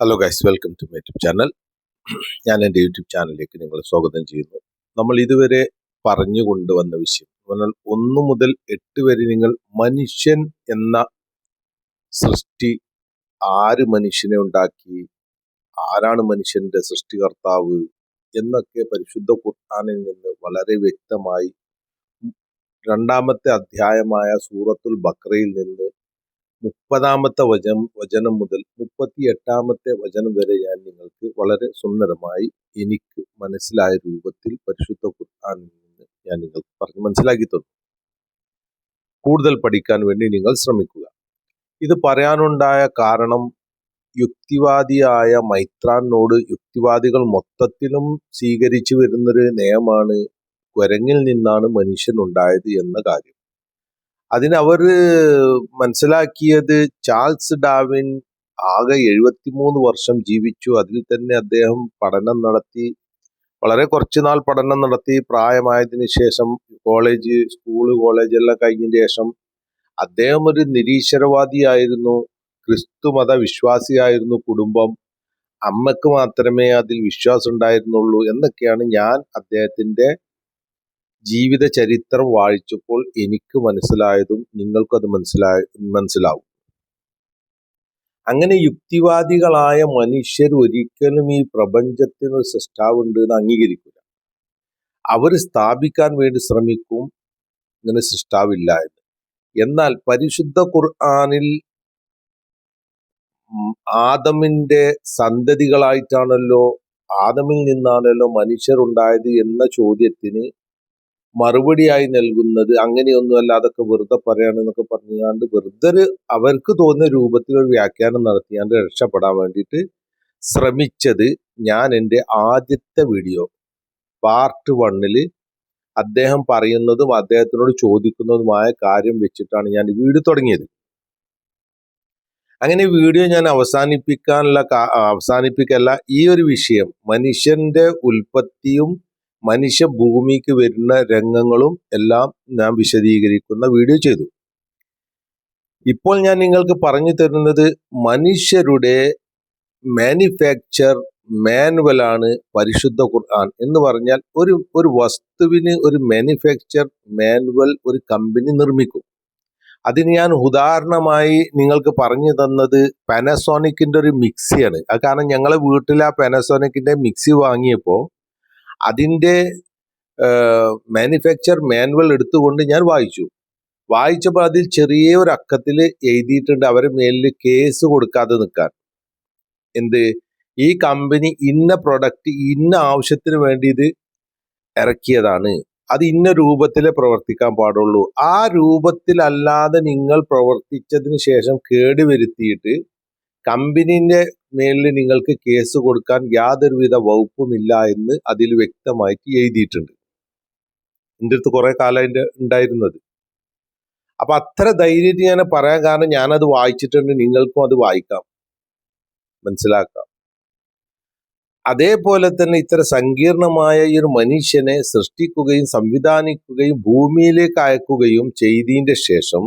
Hello guys welcome to my YouTube channel ഞാൻ എന്റെ YouTube ചാനലിലേക്ക് നിങ്ങളെ സ്വാഗതം ചെയ്യുന്നു. നമ്മൾ ഇതുവരെ പറഞ്ഞു കൊണ്ടുവന്ന വിഷയം പറഞ്ഞാൽ ഒന്ന് മുതൽ എട്ട് വരെ നിങ്ങൾ മനുഷ്യൻ എന്ന സൃഷ്ടി ആര് മനുഷ്യനെ ഉണ്ടാക്കി ആരാണ് മനുഷ്യന്റെ സൃഷ്ടികർത്താവ് എന്നൊക്കെ പരിശുദ്ധ ഖുർആനിൽ നിന്ന് വളരെ വ്യക്തമായി രണ്ടാമത്തെ അധ്യായമായ സൂറത്തുൽ ബക്രയിൽ നിന്ന് മുപ്പതാമത്തെ വചനം വചനം മുതൽ മുപ്പത്തി എട്ടാമത്തെ വചനം വരെ ഞാൻ നിങ്ങൾക്ക് വളരെ സുന്ദരമായി എനിക്ക് മനസ്സിലായ രൂപത്തിൽ പരിശുദ്ധ ഖുർആനിൽ നിന്ന് ഞാൻ നിങ്ങൾക്ക് പറഞ്ഞ് മനസ്സിലാക്കി തന്നു. കൂടുതൽ പഠിക്കാൻ വേണ്ടി നിങ്ങൾ ശ്രമിക്കുക. ഇത് പറയാനുണ്ടായ കാരണം യുക്തിവാദിയായ മൈത്രാനോട് യുക്തിവാദികൾ മൊത്തത്തിലും സ്വീകരിച്ചു വരുന്നൊരു നയമാണ് കുരങ്ങിൽ നിന്നാണ് മനുഷ്യൻ ഉണ്ടായത് എന്ന കാര്യം. അതിന് അവർ മനസ്സിലാക്കിയത് ചാൾസ് ഡാവിൻ ആകെ എഴുപത്തിമൂന്ന് വർഷം ജീവിച്ചു. അതിൽ തന്നെ അദ്ദേഹം പഠനം നടത്തി. വളരെ കുറച്ച് നാൾ പഠനം നടത്തി. പ്രായമായതിന് ശേഷം കോളേജ് സ്കൂൾ കോളേജ് എല്ലാം കഴിഞ്ഞതിന് ശേഷം അദ്ദേഹം ഒരു നിരീശ്വരവാദിയായിരുന്നു. ക്രിസ്തുമത വിശ്വാസിയായിരുന്നു കുടുംബം. അമ്മയ്ക്ക് മാത്രമേ അതിൽ വിശ്വാസം ഉണ്ടായിരുന്നുള്ളൂ എന്നൊക്കെയാണ് ഞാൻ അദ്ദേഹത്തിന്റെ ജീവിത ചരിത്രം വായിച്ചപ്പോൾ എനിക്ക് മനസ്സിലായതും നിങ്ങൾക്കത് മനസ്സിലായ മനസ്സിലാവും. അങ്ങനെ യുക്തിവാദികളായ മനുഷ്യർ ഒരിക്കലും ഈ പ്രപഞ്ചത്തിന് ഒരു സൃഷ്ടാവുണ്ട് എന്ന് അംഗീകരിക്കില്ല അവർ സ്ഥാപിക്കാൻ വേണ്ടി ശ്രമിക്കും ഇങ്ങനെ സൃഷ്ടാവില്ല എന്ന്. എന്നാൽ പരിശുദ്ധ ഖുർആാനിൽ ആദമിന്റെ സന്തതികളായിട്ടാണല്ലോ ആദമിൽ നിന്നാണല്ലോ മനുഷ്യരുണ്ടായത് എന്ന ചോദ്യത്തിന് മറുപടിയായി നൽകുന്നത് അങ്ങനെയൊന്നുമല്ല അതൊക്കെ വെറുതെ പറയാണെന്നൊക്കെ പറഞ്ഞുകൊണ്ട് വെറുതെ അവർക്ക് തോന്നുന്ന രൂപത്തിൽ ഒരു വ്യാഖ്യാനം നടത്തിയാണ്ട് രക്ഷപ്പെടാൻ വേണ്ടിയിട്ട് ശ്രമിച്ചത് ഞാൻ എന്റെ ആദ്യത്തെ വീഡിയോ പാർട്ട് വണ്ണിൽ അദ്ദേഹം പറയുന്നതും അദ്ദേഹത്തിനോട് ചോദിക്കുന്നതുമായ കാര്യം വെച്ചിട്ടാണ് ഞാൻ വീട് തുടങ്ങിയത്. അങ്ങനെ വീഡിയോ ഞാൻ അവസാനിപ്പിക്കാനുള്ള അവസാനിപ്പിക്കല്ല ഈ ഒരു വിഷയം മനുഷ്യന്റെ ഉൽപ്പത്തിയും മനുഷ്യ ഭൂമിക്ക് വരുന്ന രംഗങ്ങളും എല്ലാം ഞാൻ വിശദീകരിക്കുന്ന വീഡിയോ ചെയ്തു. ഇപ്പോൾ ഞാൻ നിങ്ങൾക്ക് പറഞ്ഞു തരുന്നത് മനുഷ്യരുടെ മാനുഫാക്ചർ മാനുവലാണ് പരിശുദ്ധ ഖുർആൻ എന്ന് പറഞ്ഞാൽ ഒരു ഒരു വസ്തുവിന് ഒരു മാനുഫാക്ചർ മാനുവൽ ഒരു കമ്പനി നിർമ്മിക്കും. അതിന് ഞാൻ ഉദാഹരണമായി നിങ്ങൾക്ക് പറഞ്ഞു തന്നത് പാനസോണിക്കിന്റെ ഒരു മിക്സിയാണ്. അത് കാരണം ഞങ്ങളെ വീട്ടിൽ ആ പാനസോണിക്കിന്റെ മിക്സി വാങ്ങിയപ്പോൾ അതിന്റെ മാനുഫാക്ചർ മാനുവൽ എടുത്തുകൊണ്ട് ഞാൻ വായിച്ചു. വായിച്ചപ്പോൾ അതിൽ ചെറിയ ഒരു അക്കത്തിൽ എഴുതിയിട്ടുണ്ട് അവരെ മേലിൽ കേസ് കൊടുക്കാതെ നിൽക്കാൻ. എന്ത്? ഈ കമ്പനി ഇന്ന പ്രൊഡക്റ്റ് ഇന്ന ആവശ്യത്തിന് വേണ്ടി ഇത് ഇറക്കിയതാണ്. അത് ഇന്ന രൂപത്തിലെ പ്രവർത്തിക്കാൻ പാടുള്ളൂ. ആ രൂപത്തിലല്ലാതെ നിങ്ങൾ പ്രവർത്തിച്ചതിന് ശേഷം കേടുവരുത്തിയിട്ട് കമ്പനിന്റെ മേലിൽ നിങ്ങൾക്ക് കേസ് കൊടുക്കാൻ യാതൊരുവിധ വകുപ്പുമില്ല എന്ന് അതിൽ വ്യക്തമായിട്ട് എഴുതിയിട്ടുണ്ട്. എന്റെ അടുത്ത് കുറെ കാലം അതിന്റെ ഉണ്ടായിരുന്നത്. അപ്പൊ അത്ര ധൈര്യത്തിൽ ഞാൻ പറയാൻ കാരണം ഞാനത് വായിച്ചിട്ടുണ്ട് നിങ്ങൾക്കും അത് വായിക്കാം. മനസ്സിലാക്കാം. അതേപോലെ തന്നെ ഇത്ര സങ്കീർണമായ ഈ ഒരു മനുഷ്യനെ സൃഷ്ടിക്കുകയും സംവിധാനിക്കുകയും ഭൂമിയിലേക്ക് അയക്കുകയും ചെയ്തതിന്റെ ശേഷം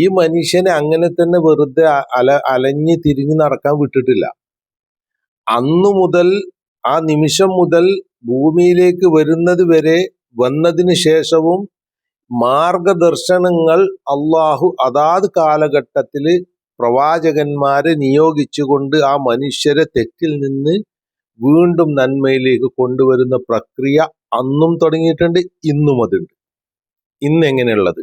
ഈ മനുഷ്യനെ അങ്ങനെ തന്നെ വെറുതെ അല അലഞ്ഞ് തിരിഞ്ഞ് നടക്കാൻ വിട്ടിട്ടില്ല. അന്നു മുതൽ ആ നിമിഷം മുതൽ ഭൂമിയിലേക്ക് വരുന്നത് വരെ വന്നതിന് ശേഷവും മാർഗദർശനങ്ങൾ അള്ളാഹു അതാത് കാലഘട്ടത്തിൽ പ്രവാചകന്മാരെ നിയോഗിച്ചുകൊണ്ട് ആ മനുഷ്യരെ തെറ്റിൽ നിന്ന് വീണ്ടും നന്മയിലേക്ക് കൊണ്ടുവരുന്ന പ്രക്രിയ അന്നും തുടങ്ങിയിട്ടുണ്ട് ഇന്നും അതുണ്ട്. ഇന്ന് എങ്ങനെയുള്ളത്?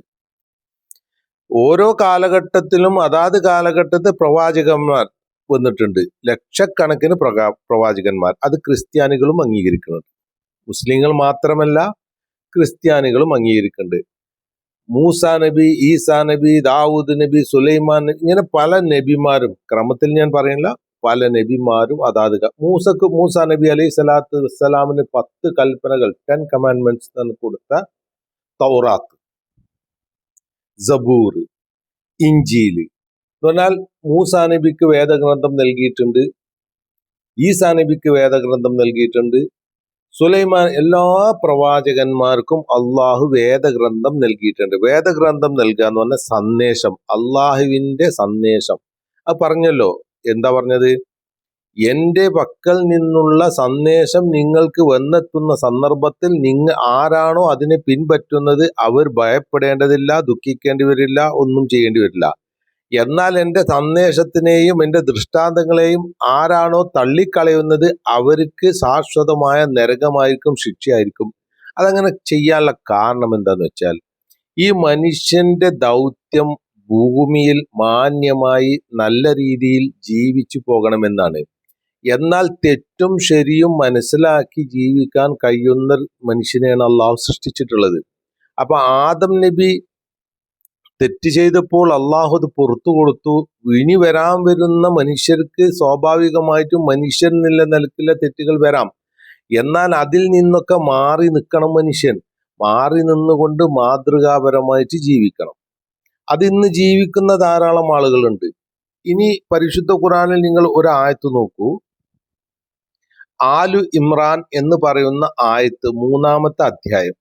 ഓരോ കാലഘട്ടത്തിലും അതാത് കാലഘട്ടത്തിൽ പ്രവാചകന്മാർ വന്നിട്ടുണ്ട്. ലക്ഷക്കണക്കിന് പ്രകാ പ്രവാചകന്മാർ. അത് ക്രിസ്ത്യാനികളും അംഗീകരിക്കുന്നുണ്ട്. മുസ്ലിങ്ങൾ മാത്രമല്ല ക്രിസ്ത്യാനികളും അംഗീകരിക്കുന്നുണ്ട്. മൂസ നബി ഈസാ നബി ദാവൂദ് നബി സുലൈമാൻ നബി ഇങ്ങനെ പല നബിമാരും ക്രമത്തിൽ ഞാൻ പറയുന്നില്ല പല നബിമാരും അതാത് മൂസക്ക് മൂസ നബി അലൈഹി സ്വലാത്തു വസ്സലാമിന് പത്ത് കൽപ്പനകൾ ടെൻ കമാൻഡ്മെന്റ്സ് കൊടുത്ത തൗറാത്ത്. സബൂർ ഇഞ്ചീൽ എന്ന് പറഞ്ഞാൽ മൂസാ വേദഗ്രന്ഥം നൽകിയിട്ടുണ്ട്. ഈ നബിക്ക് വേദഗ്രന്ഥം നൽകിയിട്ടുണ്ട്. സുലൈമാൻ എല്ലാ പ്രവാചകന്മാർക്കും അള്ളാഹു വേദഗ്രന്ഥം നൽകിയിട്ടുണ്ട്. വേദഗ്രന്ഥം നൽകുക എന്ന് പറഞ്ഞ സന്ദേശം അള്ളാഹുവിന്റെ സന്ദേശം. അത് പറഞ്ഞല്ലോ. എന്താ പറഞ്ഞത്? എന്റെ പക്കൽ നിന്നുള്ള സന്ദേശം നിങ്ങൾക്ക് വന്നെത്തുന്ന സന്ദർഭത്തിൽ നിങ്ങൾ ആരാണോ അതിനെ പിൻപറ്റുന്നത് അവർ ഭയപ്പെടേണ്ടതില്ല ദുഃഖിക്കേണ്ടി വരില്ല ഒന്നും ചെയ്യേണ്ടി വരില്ല. എന്നാൽ എന്റെ സന്ദേശത്തിനെയും എന്റെ ദൃഷ്ടാന്തങ്ങളെയും ആരാണോ തള്ളിക്കളയുന്നത് അവർക്ക് ശാശ്വതമായ നരകമായിരിക്കും ശിക്ഷയായിരിക്കും. അതങ്ങനെ ചെയ്യാനുള്ള കാരണം എന്താന്ന് വെച്ചാൽ ഈ മനുഷ്യന്റെ ദൗത്യം ഭൂമിയിൽ മാന്യമായി നല്ല രീതിയിൽ ജീവിച്ചു പോകണമെന്നാണ്. എന്നാൽ തെറ്റും ശരിയും മനസ്സിലാക്കി ജീവിക്കാൻ കഴിയുന്ന മനുഷ്യനെയാണ് അള്ളാഹു സൃഷ്ടിച്ചിട്ടുള്ളത്. അപ്പൊ ആദം നബി തെറ്റ് ചെയ്തപ്പോൾ അള്ളാഹു അത് പുറത്തു കൊടുത്തു. ഇനി വരാൻ വരുന്ന മനുഷ്യർക്ക് സ്വാഭാവികമായിട്ടും മനുഷ്യൻ എന്നുള്ള നിലക്കിലെ തെറ്റുകൾ വരാം. എന്നാൽ അതിൽ നിന്നൊക്കെ മാറി നിൽക്കണം മനുഷ്യൻ. മാറി നിന്നുകൊണ്ട് മാതൃകാപരമായിട്ട് ജീവിക്കണം. അതിന്ന് ജീവിക്കുന്ന ധാരാളം ആളുകളുണ്ട്. ഇനി പരിശുദ്ധ ഖുറാനിൽ നിങ്ങൾ ഒരു ആയത്ത് നോക്കൂ. ആലു ഇമ്രാൻ എന്ന് പറയുന്ന ആയത്ത് മൂന്നാമത്തെ അധ്യായം.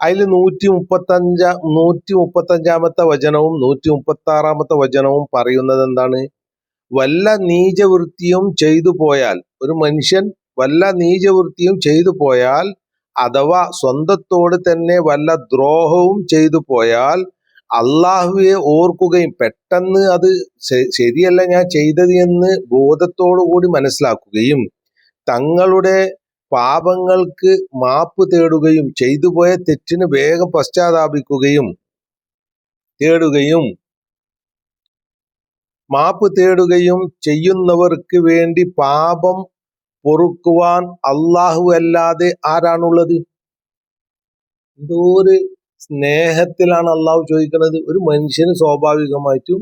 അതിൽ നൂറ്റി മുപ്പത്തഞ്ച നൂറ്റി മുപ്പത്തഞ്ചാമത്തെ വചനവും നൂറ്റി മുപ്പത്തി ആറാമത്തെ വചനവും പറയുന്നത് എന്താണ്? വല്ല നീചവൃത്തിയും ചെയ്തു പോയാൽ ഒരു മനുഷ്യൻ വല്ല നീചവൃത്തിയും ചെയ്തു പോയാൽ അഥവാ സ്വന്തത്തോട് തന്നെ വല്ല ദ്രോഹവും ചെയ്തു പോയാൽ അള്ളാഹുവെ ഓർക്കുകയും പെട്ടെന്ന് അത് ശരിയല്ല ഞാൻ ചെയ്തത് എന്ന് ബോധത്തോടു കൂടി മനസ്സിലാക്കുകയും തങ്ങളുടെ പാപങ്ങൾക്ക് മാപ്പ് തേടുകയും ചെയ്തുപോയ തെറ്റിന് വേഗം പശ്ചാത്താപിക്കുകയും തേടുകയും മാപ്പ് തേടുകയും ചെയ്യുന്നവർക്ക് വേണ്ടി പാപം പൊറുക്കുവാൻ അള്ളാഹു അല്ലാതെ ആരാണുള്ളത്? എന്തോ ഒരു സ്നേഹത്തിലാണ് അള്ളാഹു ചോദിക്കുന്നത് ഒരു മനുഷ്യന് സ്വാഭാവികമായിട്ടും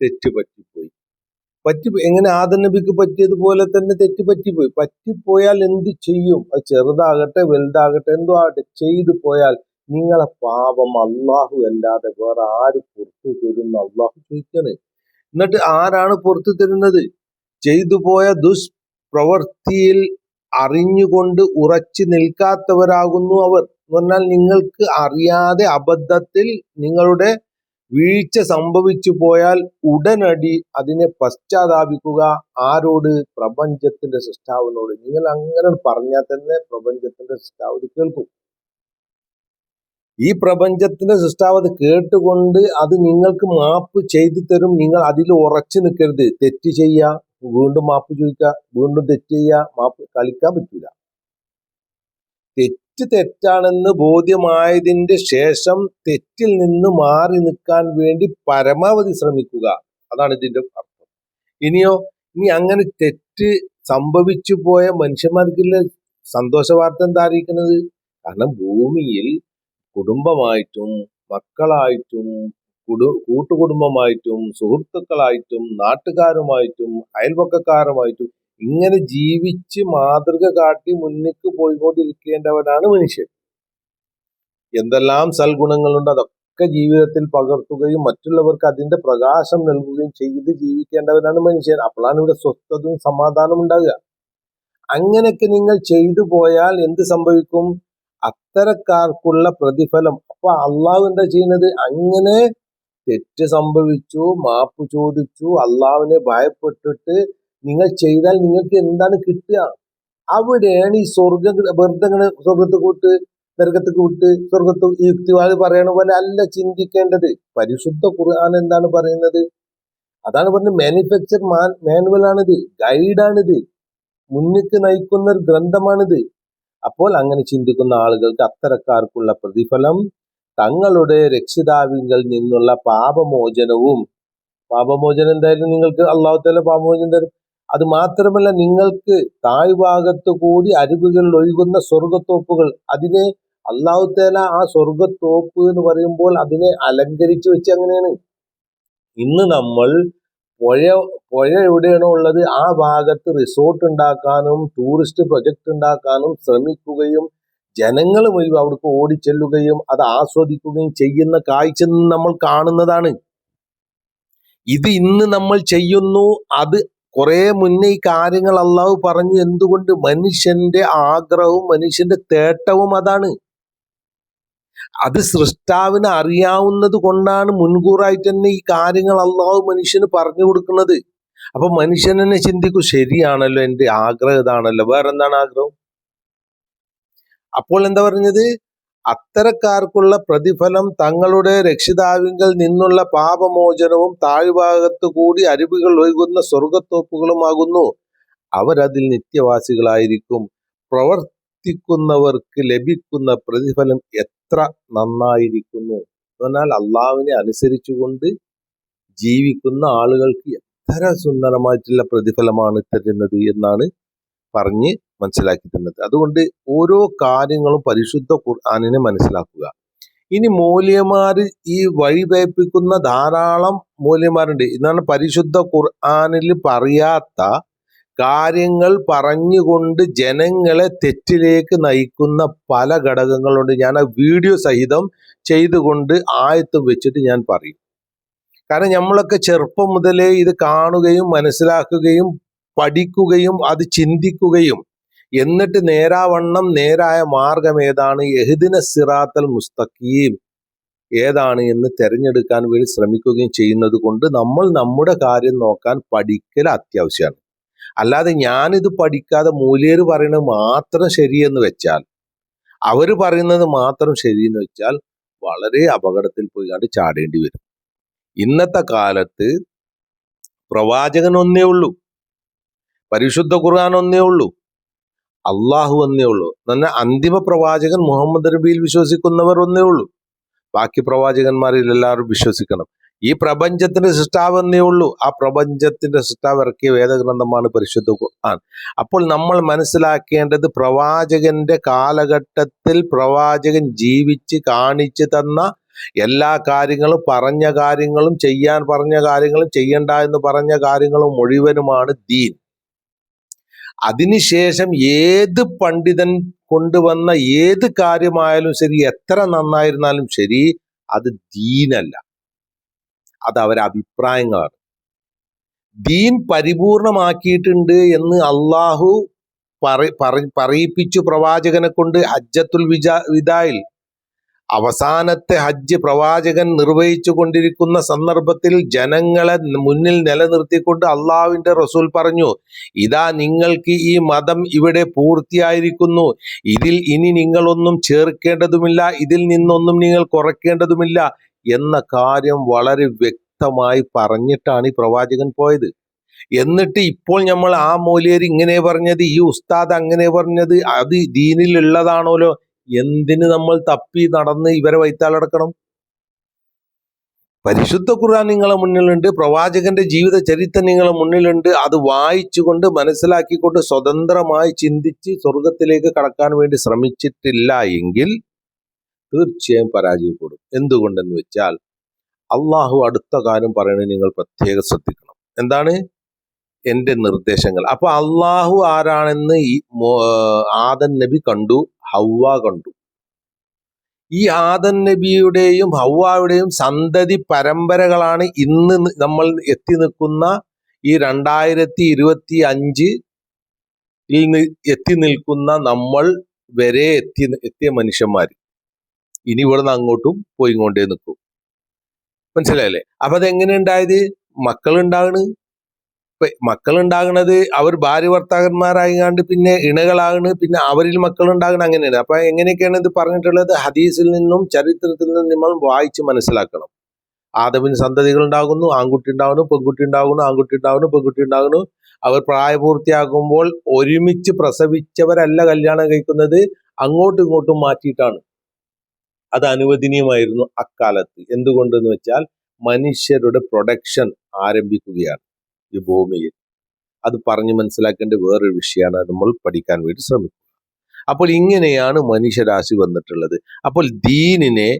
തെറ്റ് പറ്റിപ്പോയി പറ്റി എങ്ങനെ ആദം നബിക്ക് പറ്റിയതുപോലെ തന്നെ തെറ്റ് പറ്റിപ്പോയി പറ്റിപ്പോയാൽ എന്ത് ചെയ്യും? അത് ചെറുതാകട്ടെ വലുതാകട്ടെ എന്തോ ആകട്ടെ ചെയ്തു പോയാൽ നിങ്ങളെ പാപം അള്ളാഹു അല്ലാതെ വേറെ ആര് പുറത്തു തരും അള്ളാഹു ചോദിക്കണേ. എന്നിട്ട് ആരാണ് പുറത്തു തരുന്നത്? ചെയ്തു പോയ ദുഷ്പ്രവൃത്തിയിൽ അറിഞ്ഞുകൊണ്ട് ഉറച്ചു നിൽക്കാത്തവരാകുന്നു അവർ. എന്ന് പറഞ്ഞാൽ നിങ്ങൾക്ക് അറിയാതെ അബദ്ധത്തിൽ നിങ്ങളുടെ വീഴ്ച സംഭവിച്ചു പോയാൽ ഉടനടി അതിനെ പശ്ചാത്താപിക്കുക. ആരോട്? പ്രപഞ്ചത്തിന്റെ സൃഷ്ടാവിനോട്. നിങ്ങൾ അങ്ങനെ പറഞ്ഞാൽ തന്നെ പ്രപഞ്ചത്തിന്റെ സൃഷ്ടാവ് കേൾക്കും. ഈ പ്രപഞ്ചത്തിന്റെ സൃഷ്ടാവ് അത് കേട്ടുകൊണ്ട് അത് നിങ്ങൾക്ക് മാപ്പ് ചെയ്തു തരും. നിങ്ങൾ അതിൽ ഉറച്ചു നിൽക്കരുത്. തെറ്റ് ചെയ്യുക വീണ്ടും മാപ്പ് ചോദിക്കുക വീണ്ടും തെറ്റ് ചെയ്യുക മാപ്പ് കളിക്കാൻ പറ്റൂല. തെറ്റ് തെറ്റാണെന്ന് ബോധ്യമായതിന്റെ ശേഷം തെറ്റിൽ നിന്ന് മാറി നിൽക്കാൻ വേണ്ടി പരമാവധി ശ്രമിക്കുക. അതാണ് ഇതിന്റെ അർത്ഥം. ഇനിയോ ഇനി അങ്ങനെ തെറ്റ് സംഭവിച്ചു പോയ മനുഷ്യന്മാർക്കുള്ള സന്തോഷ വാർത്ത എന്താ അറിയിക്കുന്നത്? കാരണം ഭൂമിയിൽ കുടുംബമായിട്ടും മക്കളായിട്ടും കുടു കൂട്ടുകുടുംബമായിട്ടും സുഹൃത്തുക്കളായിട്ടും നാട്ടുകാരുമായിട്ടും അയൽപക്കക്കാരുമായിട്ടും ഇങ്ങനെ ജീവിച്ച് മാതൃക കാട്ടി മുന്നിക്ക് പോയിക്കൊണ്ടിരിക്കേണ്ടവനാണ് മനുഷ്യൻ. എന്തെല്ലാം സൽഗുണങ്ങളുണ്ട് അതൊക്കെ ജീവിതത്തിൽ പകർത്തുകയും മറ്റുള്ളവർക്ക് അതിന്റെ പ്രകാശം നൽകുകയും ചെയ്ത് ജീവിക്കേണ്ടവനാണ് മനുഷ്യൻ. അപ്പോഴാണ് ഇവിടെ സ്വസ്ഥതയും സമാധാനം ഉണ്ടാകുക. അങ്ങനെയൊക്കെ നിങ്ങൾ ചെയ്തു പോയാൽ എന്ത് സംഭവിക്കും? അത്തരക്കാർക്കുള്ള പ്രതിഫലം. അപ്പൊ അള്ളാഹു എന്താ ചെയ്യുന്നത്? അങ്ങനെ തെറ്റ് സംഭവിച്ചു മാപ്പ് ചോദിച്ചു അള്ളാവിനെ ഭയപ്പെട്ടിട്ട് നിങ്ങൾ ചെയ്താൽ നിങ്ങൾക്ക് എന്താണ് കിട്ടുക? അവിടെയാണ് ഈ സ്വർഗ വെറുതെ ഇങ്ങനെ സ്വർഗത്ത് കൂട്ട് നരകത്തേക്ക് വിട്ട് സ്വർഗത്ത് യുക്തിവാദ് പറയണ പോലെ അല്ല ചിന്തിക്കേണ്ടത്. പരിശുദ്ധ ഖുർആൻ എന്താണ് പറയുന്നത്? അതാണ് പറഞ്ഞത് മാനുഫാക്ചർ മാനുവൽ ആണിത് ഗൈഡാണിത് മുന്നിക്ക് നയിക്കുന്ന ഒരു ഗ്രന്ഥമാണിത്. അപ്പോൾ അങ്ങനെ ചിന്തിക്കുന്ന ആളുകൾക്ക് അത്തരക്കാർക്കുള്ള പ്രതിഫലം തങ്ങളുടെ രക്ഷിതാവിങ്കിൽ നിന്നുള്ള പാപമോചനവും. പാപമോചനം എന്തായാലും നിങ്ങൾക്ക് അള്ളാഹു തല പാപമോചനം തരും. അത് മാത്രമല്ല നിങ്ങൾക്ക് താഴ്ഭാഗത്ത് കൂടി അരുവികളിൽ ഒഴുകുന്ന സ്വർഗത്തോപ്പുകൾ അതിനെ അള്ളാഹു തേല ആ സ്വർഗത്തോപ്പ് എന്ന് പറയുമ്പോൾ അതിനെ അലങ്കരിച്ചു വെച്ച് അങ്ങനെയാണ്. ഇന്ന് നമ്മൾ പുഴ പുഴ എവിടെയാണോ ഉള്ളത് ആ ഭാഗത്ത് റിസോർട്ട് ഉണ്ടാക്കാനും ടൂറിസ്റ്റ് പ്രൊജക്ട് ഉണ്ടാക്കാനും ശ്രമിക്കുകയും ജനങ്ങൾ മുഴുവൻ അവിടേക്ക് ഓടിച്ചെല്ലുകയും അത് ആസ്വദിക്കുകയും ചെയ്യുന്ന കാഴ്ച നമ്മൾ കാണുന്നതാണ്. ഇത് ഇന്ന് നമ്മൾ ചെയ്യുന്നു അത് കുറെ മുന്നേ ഈ കാര്യങ്ങൾ അള്ളാഹു പറഞ്ഞു എന്തുകൊണ്ട് മനുഷ്യന്റെ ആഗ്രഹവും മനുഷ്യന്റെ തേട്ടവും അതാണ്. അത് സൃഷ്ടാവിന് അറിയാവുന്നത് കൊണ്ടാണ് മുൻകൂറായിട്ട് തന്നെ ഈ കാര്യങ്ങൾ അള്ളാഹു മനുഷ്യന് പറഞ്ഞു കൊടുക്കുന്നത്. അപ്പൊ മനുഷ്യൻ തന്നെ ചിന്തിക്കും ശരിയാണല്ലോ എന്റെ ആഗ്രഹം ഇതാണല്ലോ വേറെ എന്താണ് ആഗ്രഹം? അപ്പോൾ എന്താ പറഞ്ഞത്? അത്തരക്കാർക്കുള്ള പ്രതിഫലം തങ്ങളുടെ രക്ഷിതാവിങ്കൽ നിന്നുള്ള പാപമോചനവും താഴ്ഭാഗത്തു കൂടി അരുവികൾ ഒഴുകുന്ന സ്വർഗത്തോപ്പുകളുമാകുന്നു അവരതിൽ നിത്യവാസികളായിരിക്കും. പ്രവർത്തിക്കുന്നവർക്ക് ലഭിക്കുന്ന പ്രതിഫലം എത്ര നന്നായിരിക്കുന്നു. എന്നാൽ അള്ളാവിനെ അനുസരിച്ചുകൊണ്ട് ജീവിക്കുന്ന ആളുകൾക്ക് എത്ര സുന്ദരമായിട്ടുള്ള പ്രതിഫലമാണ് തരുന്നത് എന്നാണ് പറഞ്ഞ് മനസ്സിലാക്കി തന്നത്. അതുകൊണ്ട് ഓരോ കാര്യങ്ങളും പരിശുദ്ധ ഖുർആാനിനെ മനസ്സിലാക്കുക. ഇനി മൂല്യമാർ ഈ വഴിപേപ്പിക്കുന്ന ധാരാളം മൂല്യമാരുണ്ട് ഇതാണ് പരിശുദ്ധ ഖുർആാനിൽ പറയാത്ത കാര്യങ്ങൾ പറഞ്ഞുകൊണ്ട് ജനങ്ങളെ തെറ്റിലേക്ക് നയിക്കുന്ന പല ഘടകങ്ങളുണ്ട്. ഞാൻ ആ വീഡിയോ സഹിതം ചെയ്തുകൊണ്ട് ആയത്തും വെച്ചിട്ട് ഞാൻ പറയും. കാരണം നമ്മളൊക്കെ ചെറുപ്പം മുതലേ ഇത് കാണുകയും മനസ്സിലാക്കുകയും പഠിക്കുകയും അത് ചിന്തിക്കുകയും എന്നിട്ട് നേരാവണ്ണം നേരായ മാർഗം ഏതാണ്? എഹ്ദിന സിറാത്തൽ മുസ്തഖീം ഏതാണ് എന്ന് തിരഞ്ഞെടുക്കാൻ വേണ്ടി ശ്രമിക്കുകയും ചെയ്യുന്നത് കൊണ്ട് നമ്മൾ നമ്മുടെ കാര്യം നോക്കാൻ പഠിക്കൽ അത്യാവശ്യമാണ്. അല്ലാതെ ഞാനിത് പഠിക്കാതെ മൂലയർ പറയുന്നത് മാത്രം ശരിയെന്ന് വെച്ചാൽ അവർ പറയുന്നത് മാത്രം ശരിയെന്ന് വെച്ചാൽ വളരെ അപകടത്തിൽ പോയി കണ്ട് ചാടേണ്ടി വരും. ഇന്നത്തെ കാലത്ത് പ്രവാചകൻ ഒന്നേ ഉള്ളൂ. പരിശുദ്ധ ഖുർആൻ ഒന്നേ ഉള്ളൂ. അള്ളാഹു ഒന്നേ ഉള്ളൂ. എന്നാൽ അന്തിമ പ്രവാചകൻ മുഹമ്മദ് നബിയിൽ വിശ്വസിക്കുന്നവർ ഒന്നേ ഉള്ളൂ. ബാക്കി പ്രവാചകന്മാരിൽ എല്ലാവരും വിശ്വസിക്കണം. ഈ പ്രപഞ്ചത്തിന്റെ സൃഷ്ടാവ് എന്നേ ഉള്ളൂ. ആ പ്രപഞ്ചത്തിന്റെ സൃഷ്ടാവ് ഇറക്കിയ വേദഗ്രന്ഥമാണ് പരിശുദ്ധ ഖുർആൻ. അപ്പോൾ നമ്മൾ മനസ്സിലാക്കേണ്ടത് പ്രവാചകന്റെ കാലഘട്ടത്തിൽ പ്രവാചകൻ ജീവിച്ച് കാണിച്ചു തന്ന എല്ലാ കാര്യങ്ങളും പറഞ്ഞ കാര്യങ്ങളും ചെയ്യാൻ പറഞ്ഞ കാര്യങ്ങളും ചെയ്യണ്ട എന്ന് പറഞ്ഞ കാര്യങ്ങളും മുഴുവനുമാണ് ദീൻ. അതിനുശേഷം ഏത് പണ്ഡിതൻ കൊണ്ടുവന്ന ഏത് കാര്യമായാലും ശരി എത്ര നന്നായിരുന്നാലും ശരി അത് ദീനല്ല. അത് അവരെ അഭിപ്രായങ്ങളാണ്. ദീൻ പരിപൂർണമാക്കിയിട്ടുണ്ട് എന്ന് അള്ളാഹു പറയിപ്പിച്ചു പ്രവാചകനെ കൊണ്ട് അജ്ജത്തുൽ വിജ വിദായിൽ അവസാനത്തെ ഹജ്ജ് പ്രവാചകൻ നിർവഹിച്ചു കൊണ്ടിരിക്കുന്ന സന്ദർഭത്തിൽ ജനങ്ങളെ മുന്നിൽ നിലനിർത്തിക്കൊണ്ട് അള്ളാവിന്റെ റസൂൽ പറഞ്ഞു ഇതാ നിങ്ങൾക്ക് ഈ മതം ഇവിടെ പൂർത്തിയായിരിക്കുന്നു. ഇതിൽ ഇനി നിങ്ങളൊന്നും ചേർക്കേണ്ടതുമില്ല. ഇതിൽ നിന്നൊന്നും നിങ്ങൾ കുറയ്ക്കേണ്ടതുമില്ല. എന്ന കാര്യം വളരെ വ്യക്തമായി പറഞ്ഞിട്ടാണ് ഈ പ്രവാചകൻ പോയത്. എന്നിട്ട് ഇപ്പോൾ നമ്മൾ ആ മൂലിയർ ഇങ്ങനെ പറഞ്ഞത് ഈ ഉസ്താദ് അങ്ങനെ പറഞ്ഞത് അത് ദീനിലുള്ളതാണല്ലോ എന്തിന് നമ്മൾ തപ്പി നടന്ന് ഇവരെ വൈത്താലടക്കണം? പരിശുദ്ധ ഖുർആൻ നിങ്ങളെ മുന്നിലുണ്ട് പ്രവാചകന്റെ ജീവിത ചരിത്രം നിങ്ങളെ മുന്നിലുണ്ട്. അത് വായിച്ചുകൊണ്ട് മനസ്സിലാക്കിക്കൊണ്ട് സ്വതന്ത്രമായി ചിന്തിച്ച് സ്വർഗത്തിലേക്ക് കടക്കാൻ വേണ്ടി ശ്രമിച്ചിട്ടില്ല എങ്കിൽ തീർച്ചയായും പരാജയപ്പെടും. എന്തുകൊണ്ടെന്ന് വെച്ചാൽ അള്ളാഹു അടുത്ത കാലം പറയുന്നത് നിങ്ങൾ പ്രത്യേകം ശ്രദ്ധിക്കണം. എന്താണ്? എന്റെ നിർദ്ദേശങ്ങൾ. അപ്പൊ അള്ളാഹു ആരാണെന്ന് ഈ ആദൻ നബി കണ്ടു. ഹൗവ കണ്ടു. ഈ ആദൻ നബിയുടെയും ഹവ്വായുടെയും സന്തതി പരമ്പരകളാണ് ഇന്ന് നമ്മൾ എത്തി നിൽക്കുന്ന ഈ രണ്ടായിരത്തി ഇരുപത്തി അഞ്ച് എത്തി നിൽക്കുന്ന നമ്മൾ വരെ എത്തി എത്തിയ മനുഷ്യന്മാർ ഇനി ഇവിടുന്ന് അങ്ങോട്ടും പോയിക്കൊണ്ടേ നിൽക്കും. മനസ്സിലായല്ലേ? അപ്പൊ അതെങ്ങനെ ഉണ്ടായത്? മക്കൾ ഉണ്ടാകണ് മക്കൾ ഉണ്ടാകുന്നത് അവർ ഭാര്യ ഭർത്താക്കന്മാരായിക്കാണ്ട് പിന്നെ ഇണകളാകണ് പിന്നെ അവരിൽ മക്കൾ ഉണ്ടാകുന്ന അങ്ങനെയാണ്. അപ്പൊ എങ്ങനെയൊക്കെയാണ് ഇത് പറഞ്ഞിട്ടുള്ളത്? ഹദീസിൽ നിന്നും ചരിത്രത്തിൽ നിന്നും നമ്മൾ വായിച്ച് മനസ്സിലാക്കണം. ആദവിന് സന്തതികൾ ഉണ്ടാകുന്നു ആൺകുട്ടി ഉണ്ടാകുന്നു പെൺകുട്ടി ഉണ്ടാകുന്നു ആൺകുട്ടി ഉണ്ടാകുന്നു പെൺകുട്ടി ഉണ്ടാകുന്നു. അവർ പ്രായപൂർത്തിയാകുമ്പോൾ ഒരുമിച്ച് പ്രസവിച്ചവരല്ല കല്യാണം കഴിക്കുന്നത് അങ്ങോട്ടും ഇങ്ങോട്ടും മാറ്റിയിട്ടാണ്. അത് അനുവദനീയമായിരുന്നു അക്കാലത്ത്. എന്തുകൊണ്ടെന്ന് വെച്ചാൽ മനുഷ്യരുടെ പ്രൊഡക്ഷൻ ആരംഭിക്കുകയാണ്. ഈ ഭൂമിയിൽ. അത് പറഞ്ഞു മനസ്സിലാക്കേണ്ട വേറൊരു വിഷയമാണ് നമ്മൾ പഠിക്കാൻ വേണ്ടി ശ്രമിക്കുക. അപ്പോൾ ഇങ്ങനെയാണ് മനുഷ്യരാശി വന്നിട്ടുള്ളത്. അപ്പോൾ ദീനിനെ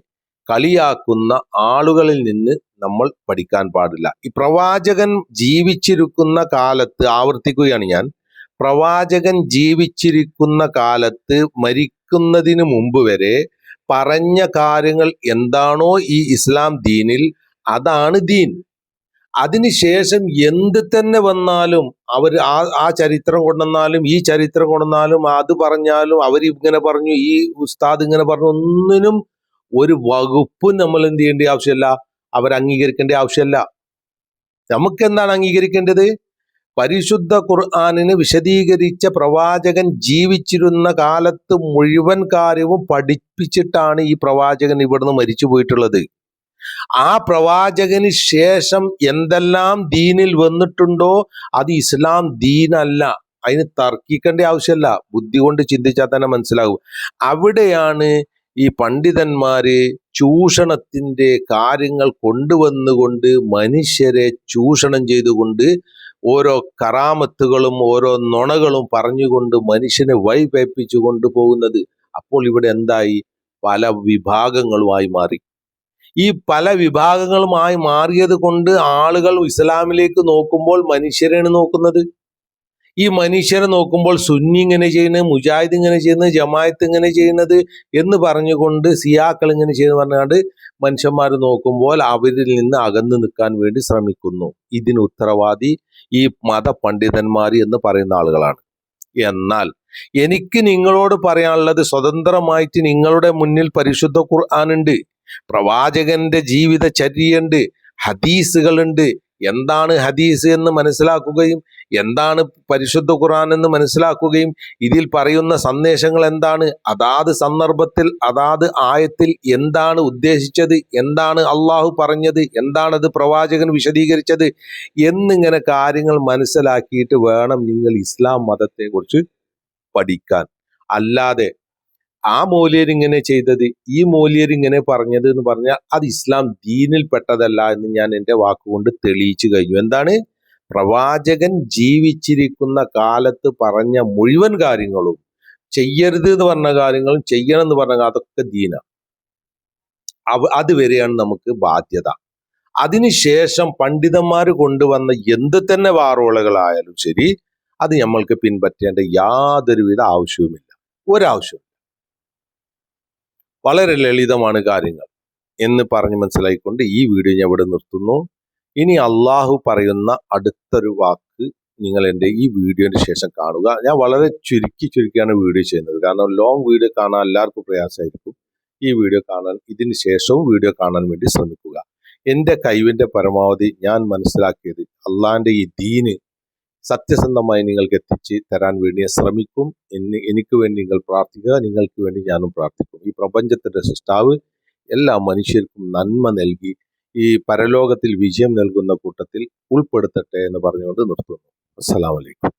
കളിയാക്കുന്ന ആളുകളിൽ നിന്ന് നമ്മൾ പഠിക്കാൻ പാടില്ല. ഈ പ്രവാചകൻ ജീവിച്ചിരിക്കുന്ന കാലത്ത് ആവർത്തിക്കുകയാണ് ഞാൻ പ്രവാചകൻ ജീവിച്ചിരിക്കുന്ന കാലത്ത് മരിക്കുന്നതിന് മുമ്പ് വരെ പറഞ്ഞ കാര്യങ്ങൾ എന്താണോ ഈ ഇസ്ലാം ദീനിൽ അതാണ് ദീൻ. അതിനുശേഷം എന്ത് തന്നെ വന്നാലും അവർ ആ ആ ചരിത്രം കൊണ്ടുവന്നാലും ഈ ചരിത്രം കൊണ്ടുവന്നാലും അത് പറഞ്ഞാലും അവർ ഇങ്ങനെ പറഞ്ഞു ഈ ഉസ്താദ് ഇങ്ങനെ പറഞ്ഞു ഒന്നിനും ഒരു വകുപ്പും നമ്മൾ എന്ത് ചെയ്യേണ്ട ആവശ്യമില്ല. അവർ അംഗീകരിക്കേണ്ട ആവശ്യമില്ല. നമുക്ക് എന്താണ് അംഗീകരിക്കേണ്ടത്? പരിശുദ്ധ ഖുർആാനിന് വിശദീകരിച്ച പ്രവാചകൻ ജീവിച്ചിരുന്ന കാലത്ത് മുഴുവൻ കാര്യവും പഠിപ്പിച്ചിട്ടാണ് ഈ പ്രവാചകൻ ഇവിടുന്ന് മരിച്ചു പോയിട്ടുള്ളത് ആ പ്രവാചകന് ശേഷം എന്തെല്ലാം ദീനിൽ വന്നിട്ടുണ്ടോ അത് ഇസ്ലാം ദീനല്ല. അതിന് തർക്കിക്കേണ്ട ആവശ്യമല്ല ബുദ്ധി കൊണ്ട് ചിന്തിച്ചാൽ തന്നെ മനസ്സിലാകും. അവിടെയാണ് ഈ പണ്ഡിതന്മാര് ചൂഷണത്തിന്റെ കാര്യങ്ങൾ കൊണ്ടുവന്നുകൊണ്ട് മനുഷ്യരെ ചൂഷണം ചെയ്തുകൊണ്ട് ഓരോ കറാമത്തുകളും ഓരോ നുണകളും പറഞ്ഞുകൊണ്ട് മനുഷ്യനെ വഴിപേപ്പിച്ചു കൊണ്ടുപോകുന്നത് അപ്പോൾ ഇവിടെ എന്തായി? പല വിഭാഗങ്ങളുമായി മാറി. ഈ പല വിഭാഗങ്ങളുമായി മാറിയത് കൊണ്ട് ആളുകൾ ഇസ്ലാമിലേക്ക് നോക്കുമ്പോൾ മനുഷ്യരെയാണ് നോക്കുന്നത്. ഈ മനുഷ്യരെ നോക്കുമ്പോൾ സുന്നി ഇങ്ങനെ ചെയ്യുന്നത് മുജാഹിദ് ഇങ്ങനെ ചെയ്യുന്നത് ജമായത്ത് ഇങ്ങനെ ചെയ്യുന്നത് എന്ന് പറഞ്ഞുകൊണ്ട് സിയാക്കൾ ഇങ്ങനെ ചെയ്യുന്നത് പറഞ്ഞുകൊണ്ട് മനുഷ്യന്മാർ നോക്കുമ്പോൾ അവരിൽ നിന്ന് അകന്നു നിൽക്കാൻ വേണ്ടി ശ്രമിക്കുന്നു. ഇതിന് ഉത്തരവാദി ഈ മത പണ്ഡിതന്മാർ എന്ന് പറയുന്ന ആളുകളാണ്. എന്നാൽ എനിക്ക് നിങ്ങളോട് പറയാനുള്ളത് സ്വതന്ത്രമായിട്ട് നിങ്ങളുടെ മുന്നിൽ പരിശുദ്ധ ഖുർആാനുണ്ട് പ്രവാചകന്റെ ജീവിത ചര്യയുണ്ട് ഹദീസുകളുണ്ട്. എന്താണ് ഹദീസ് എന്ന് മനസ്സിലാക്കുകയും എന്താണ് പരിശുദ്ധ ഖുറാൻ എന്ന് മനസ്സിലാക്കുകയും ഇതിൽ പറയുന്ന സന്ദേശങ്ങൾ എന്താണ് അതാത് സന്ദർഭത്തിൽ അതാത് ആയത്തിൽ എന്താണ് ഉദ്ദേശിച്ചത് എന്താണ് അള്ളാഹു പറഞ്ഞത് എന്താണത് പ്രവാചകൻ വിശദീകരിച്ചത് എന്നിങ്ങനെ കാര്യങ്ങൾ മനസ്സിലാക്കിയിട്ട് വേണം നിങ്ങൾ ഇസ്ലാം മതത്തെക്കുറിച്ച് പഠിക്കാൻ. അല്ലാതെ ആ മൂല്യർ ഇങ്ങനെ ചെയ്തത് ഈ മൂല്യർ ഇങ്ങനെ പറഞ്ഞത് എന്ന് പറഞ്ഞാൽ അത് ഇസ്ലാം ദീനിൽ പെട്ടതല്ല എന്ന് ഞാൻ എന്റെ വാക്കുകൊണ്ട് തെളിയിച്ചു കഴിഞ്ഞു. എന്താണ്? പ്രവാചകൻ ജീവിച്ചിരിക്കുന്ന കാലത്ത് പറഞ്ഞ മുഴുവൻ കാര്യങ്ങളും ചെയ്യരുത് എന്ന് പറഞ്ഞ കാര്യങ്ങളും ചെയ്യണം എന്ന് പറഞ്ഞ അതൊക്കെ ദീന. അവ അതുവരെയാണ് നമുക്ക് ബാധ്യത. അതിനുശേഷം പണ്ഡിതന്മാർ കൊണ്ടുവന്ന എന്ത് തന്നെ വാറോളകളായാലും ശരി അത് നമ്മൾക്ക് പിൻപറ്റേണ്ട യാതൊരുവിധ ആവശ്യവുമില്ല. ഒരാവശ്യവും വളരെ ലളിതമാണ് കാര്യങ്ങൾ. എന്ന് പറഞ്ഞ് മനസ്സിലായിക്കൊണ്ട് ഈ വീഡിയോ ഞാൻ ഇവിടെ നിർത്തുന്നു. ഇനി അള്ളാഹു പറയുന്ന അടുത്തൊരു വാക്ക് നിങ്ങൾ എന്റെ ഈ വീഡിയോന് ശേഷം കാണുക. ഞാൻ വളരെ ചുരുക്കി ചുരുക്കിയാണ് വീഡിയോ ചെയ്യുന്നത്. കാരണം ലോങ് വീഡിയോ കാണാൻ എല്ലാവർക്കും പ്രയാസമായിരിക്കും. ഈ വീഡിയോ കാണാൻ ഇതിന് ശേഷവും വീഡിയോ കാണാൻ വേണ്ടി ശ്രമിക്കുക. എന്റെ കഴിവിന്റെ പരമാവധി ഞാൻ മനസ്സിലാക്കിയത് അള്ളാഹിന്റെ ഈ ദീന് സത്യസന്ധമായി നിങ്ങൾക്ക് എത്തിച്ച് തരാൻ വേണ്ടി ശ്രമിക്കും. എന്നെ എനിക്ക് വേണ്ടി നിങ്ങൾ പ്രാർത്ഥിക്കുക. നിങ്ങൾക്ക് വേണ്ടി ഞാനും പ്രാർത്ഥിക്കും. ഈ പ്രപഞ്ചത്തിന്റെ സൃഷ്ടാവ് എല്ലാ മനുഷ്യർക്കും നന്മ നൽകി ഈ പരലോകത്തിൽ വിജയം നൽകുന്ന കൂട്ടത്തിൽ ഉൾപ്പെടുത്തട്ടെ എന്ന് പറഞ്ഞുകൊണ്ട് നിർത്തുന്നു. അസ്സലാമലൈക്കും